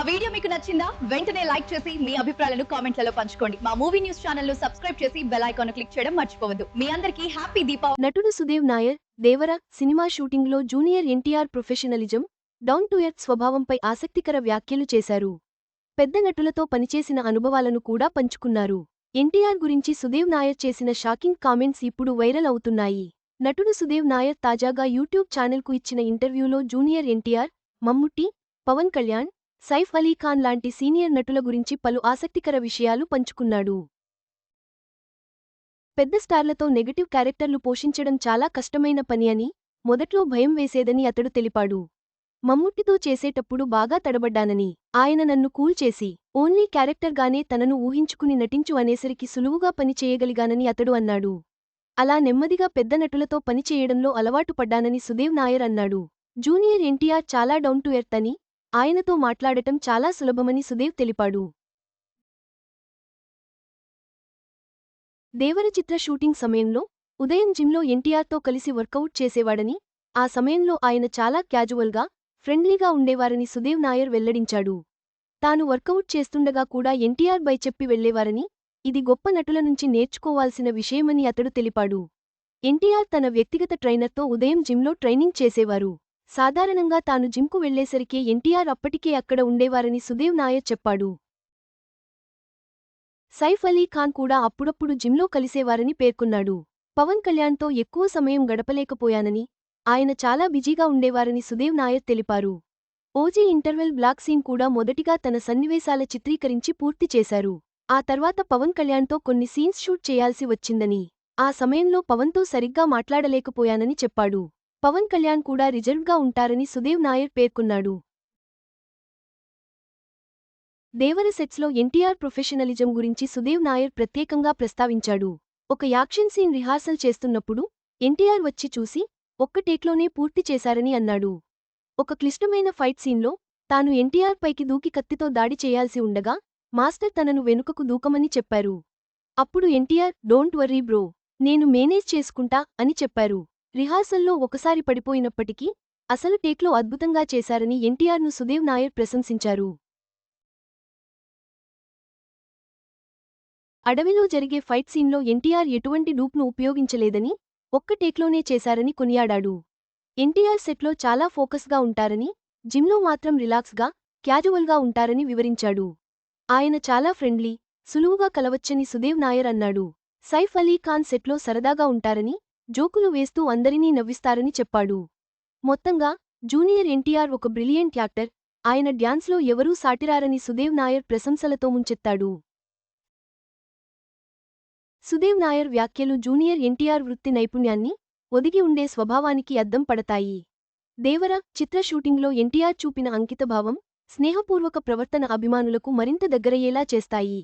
మా వీడియో మీకు నచ్చిందా? వెంటనే లైక్ చేసి మీ అభిప్రాయాలను కామెంట్లలో పంచుకోండి. మా మూవీ న్యూస్ ఛానల్ను సబ్స్క్రైబ్ చేసి బెల్ ఐకాన్ క్లిక్ చేయడం మర్చిపోవద్దు. మీ అందరికీ హ్యాపీ దీపావళి. నటుడు సుదేవ్ నాయర్ దేవర సినిమా షూటింగ్లో junior NTR professionalism down to earth స్వభావంపై ఆసక్తికర వ్యాఖ్యలు చేశారు. పెద్ద నటులతో పనిచేసిన అనుభవాలను కూడా పంచుకున్నారు. ఎన్టీఆర్ గురించి సుదేవ్ నాయర్ చేసిన షాకింగ్ కామెంట్స్ ఇప్పుడు వైరల్ అవుతున్నాయి. నటుడు సుదేవ్ నాయర్ తాజాగా యూట్యూబ్ ఛానల్కు ఇచ్చిన ఇంటర్వ్యూలో జూనియర్ ఎన్టీఆర్ మమ్ముట్టి పవన్ కళ్యాణ్ సైఫ్ అలీ ఖాన్ లాంటి సీనియర్ నటుల గురించి పలు ఆసక్తికర విషయాలు పంచుకున్నాడు. పెద్ద స్టార్లతో నెగటివ్ క్యారెక్టర్లు పోషించడం చాలా కష్టమైన పని అని మొదట్లో భయం వేసేదని అతడు తెలిపాడు. మమ్ముట్టితో చేసేటప్పుడు బాగా తడబడ్డానని ఆయన నన్ను కూల్ చేసి ఓన్లీ క్యారెక్టర్గానే తనను ఊహించుకుని నటించు అనేసరికి సులువుగా పని చేయగలిగానని అతడు అన్నాడు. అలా నెమ్మదిగా పెద్ద నటులతో పనిచేయడంలో అలవాటు పడ్డానని సుదేవ్ నాయర్ అన్నాడు. జూనియర్ ఎన్టీఆర్ చాలా డౌన్ టు ఎర్త్ అని ఆయనతో మాట్లాడటం చాలా సులభమని సుదేవ్ తెలిపాడు. దేవర చిత్ర షూటింగ్ సమయంలో ఉదయం జిమ్లో ఎన్టీఆర్తో కలిసి వర్కౌట్ చేసేవాడని ఆ సమయంలో ఆయన చాలా క్యాజువల్గా ఫ్రెండ్లీగా ఉండేవారని సుదేవ్ నాయర్ వెల్లడించాడు. తాను వర్కౌట్ చేస్తుండగా కూడా ఎన్టీఆర్ బై చెప్పి వెళ్ళేవారని ఇది గొప్ప నటుల నుంచి నేర్చుకోవాల్సిన విషయమని అతడు తెలిపాడు. ఎన్టీఆర్ తన వ్యక్తిగత ట్రైనర్తో ఉదయం జిమ్లో ట్రైనింగ్ చేసేవారు. సాధారణంగా తాను జిమ్కు వెళ్ళేసరికి ఎన్టీఆర్ అప్పటికే అక్కడ ఉండేవారని సుదేవ్ నాయర్ చెప్పాడు. సైఫ్ అలీ ఖాన్ కూడా అప్పుడప్పుడు జిమ్లో కలిసేవారని పేర్కొన్నాడు. పవన్ కళ్యాణ్తో ఎక్కువ సమయం గడపలేకపోయానని ఆయన చాలా బిజీగా ఉండేవారని సుదేవ్ నాయర్ తెలిపారు. ఓజీ ఇంటర్వెల్ బ్లాక్ సీన్ కూడా మొదటిగా తన సన్నివేశాల చిత్రీకరించి పూర్తి చేశారు. ఆ తర్వాత పవన్ కళ్యాణ్తో కొన్ని సీన్స్ షూట్ చేయాల్సి వచ్చిందని ఆ సమయంలో పవన్తో సరిగ్గా మాట్లాడలేకపోయానని చెప్పాడు. పవన్ కళ్యాణ్ కూడా రిజర్వ్గా ఉంటారని సుదేవ్ నాయర్ పేర్కొన్నాడు. దేవర సెట్స్లో ఎన్టీఆర్ ప్రొఫెషనలిజం గురించి సుదేవ్ నాయర్ ప్రత్యేకంగా ప్రస్తావించాడు. ఒక యాక్షన్ సీన్ రిహార్సల్ చేస్తున్నప్పుడు ఎన్టీఆర్ వచ్చి చూసి ఒక్క టేక్లోనే పూర్తి చేశారని అన్నాడు. ఒక క్లిష్టమైన ఫైట్ సీన్లో తాను ఎన్టీఆర్ పైకి దూకి కత్తితో దాడి చేయాల్సి ఉండగా మాస్టర్ తనను వెనుకకు దూకమని చెప్పారు. అప్పుడు ఎన్టీఆర్ డోంట్ వర్రీ బ్రో నేను మేనేజ్ చేసుకుంటా అని చెప్పారు. రిహార్సల్లో ఒకసారి పడిపోయినప్పటికీ అసలు టేక్లో అద్భుతంగా చేశారని ఎన్టీఆర్ను సుదేవ్ నాయర్ ప్రశంసించారు. అడవిలో జరిగే ఫైట్ సీన్లో ఎన్టీఆర్ ఎటువంటి డూప్ను ఉపయోగించలేదని ఒక్క టేక్లోనే చేశారని కొనియాడాడు. ఎన్టీఆర్ సెట్లో చాలా ఫోకస్గా ఉంటారని జిమ్లో మాత్రం రిలాక్స్గా క్యాజువల్గా ఉంటారని వివరించాడు. ఆయన చాలా ఫ్రెండ్లీ సులువుగా కలవచ్చని సుదేవ్ నాయర్ అన్నాడు. సైఫ్ అలీ ఖాన్ సెట్లో సరదాగా ఉంటారని జోకులు వేస్తూ అందరినీ నవ్విస్తారని చెప్పాడు. మొత్తంగా జూనియర్ ఎన్టీఆర్ ఒక బ్రిలియంట్ యాక్టర్ ఆయన డ్యాన్స్లో ఎవరూ సాటిరారని సుదేవ్ నాయర్ ప్రశంసలతో ముంచెత్తాడు. సుదేవ్ నాయర్ వ్యాఖ్యలు జూనియర్ ఎన్టీఆర్ వృత్తి నైపుణ్యాన్ని ఒదిగి ఉండే స్వభావానికి అద్దం పడతాయి. దేవర చిత్ర షూటింగ్లో ఎన్టీఆర్ చూపిన అంకితభావం స్నేహపూర్వక ప్రవర్తన అభిమానులకు మరింత దగ్గరయ్యేలా చేస్తాయి.